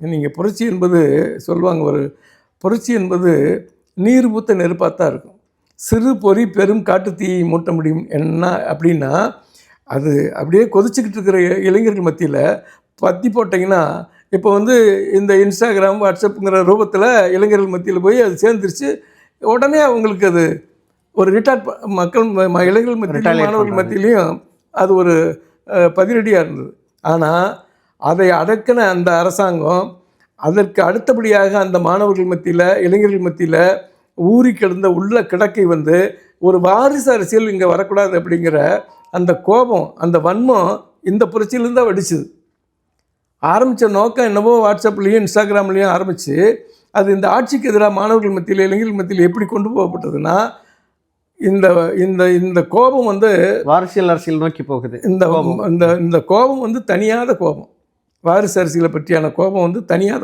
நீங்கள் புரட்சி என்பது சொல்லுவாங்க ஒரு புரட்சி என்பது நீர் பூத்த நெருப்பாக தான் இருக்கும். சிறு பொறி பெரும் காட்டு தீயை மூட்ட முடியும் என்ன அப்படின்னா அது அப்படியே கொதிச்சுக்கிட்டு இருக்கிற இளைஞர்கள் மத்தியில் பத்தி போட்டிங்கன்னா இப்போ வந்து இந்த இன்ஸ்டாகிராம் வாட்ஸ்அப்புங்கிற ரூபத்தில் இளைஞர்கள் மத்தியில் போய் அது சேர்ந்துருச்சு. உடனே அவங்களுக்கு அது ஒரு ரிட்டார்ட் மக்கள் இளைஞர்கள் Retaliate மாணவர்கள். மத்தியிலையும் அது ஒரு பதிலடியாக இருந்தது. ஆனால் அதை அடக்கின அந்த அரசாங்கம் அதற்கு அடுத்தபடியாக அந்த மாணவர்கள் மத்தியில் இளைஞர்கள் மத்தியில் ஊறி கிடந்த உள்ள கிடக்கை வந்து ஒரு வாரிசு அரசியல் இங்கே வரக்கூடாது அப்படிங்கிற அந்த கோபம் அந்த வன்மம் இந்த புரட்சியிலேருந்து தான் வெடிச்சுது. ஆரம்பித்த நோக்கம் என்னவோ வாட்ஸ்அப்லேயும் இன்ஸ்டாகிராம்லேயும் ஆரம்பித்து அது இந்த ஆட்சிக்கு எதிராக மாணவர்கள் மத்தியில் இளைஞர்கள் மத்தியில் எப்படி கொண்டு போகப்பட்டதுன்னா இந்த இந்த இந்த கோபம் வந்து அரசியல் அரசியல் நோக்கி போகுது. இந்த கோபம். இந்த இந்த கோபம் வந்து தனியாத கோபம். வாரிசு அரசியலை பற்றியான கோபம் வந்து தனியாக